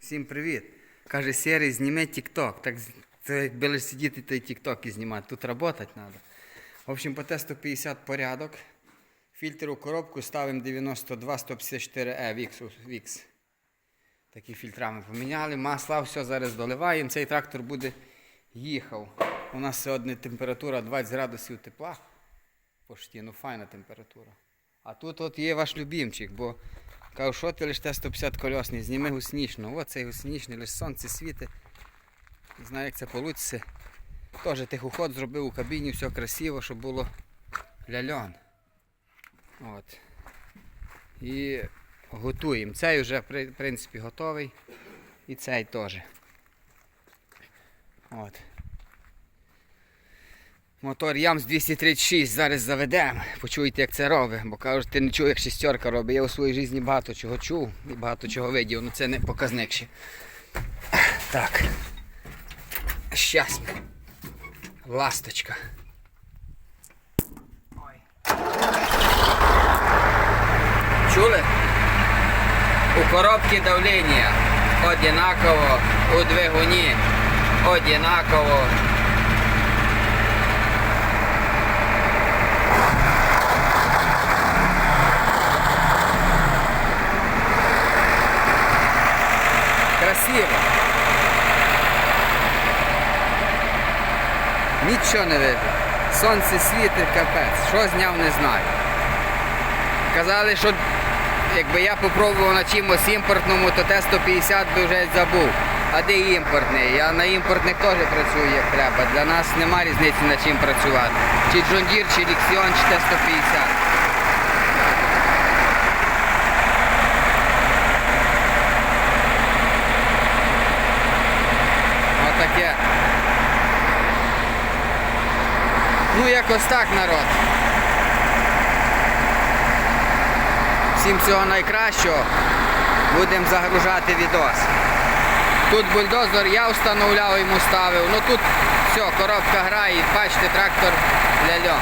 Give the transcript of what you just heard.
Всім привіт. Каже, Сірий, зніми тік-ток. Так це якби лише сидіти той тік-ток і знімати. Тут працювати треба. В общем, по тесту 50 порядок. Фільтр у коробку ставимо 92 154 e. VIX. Такі фільтрами поміняли. Масла, все зараз доливаємо. Цей трактор буде їхав. У нас сьогодні температура 20 градусів тепла. Почти, ну файна температура. А тут от є ваш любимчик, бо кажу, що ти лише Т-150 кольосний, зніми гуснічну. Цей гуснічний, лише сонце світить. Не знаю, як це вийде. Теж тихоход зробив у кабіні, все красиво, щоб було ляльон. От. І готуємо. Цей вже в принципі готовий. І цей теж. От. Мотор Ямс 236 зараз заведемо. Почуєте, як це робить. Бо кажуть, ти не чув, як шістерка робить. Я у своїй житті багато чого чув і багато чого видів, але це не показник ще. Так. Щас. Ласточка. Ой. Чули? У коробці давлення одинаково, у двигуні одинаково. Красиво. Нічого не видно. Сонце світить капець. Що зняв, не знаю. Казали, що якби я попробував на чимось імпортному, то Т-150 би вже забув. А де імпортний? Я на імпортних теж працюю як треба. Для нас нема різниці на чим працювати. Чи Джондір, чи Ліксіон, чи Т-150. Ну, якось так, народ. Всім всього найкращого. Будемо загружати відос. Тут бульдозер я встановляв йому ставив. Ну тут все, коробка грає, бачите, трактор ляльон.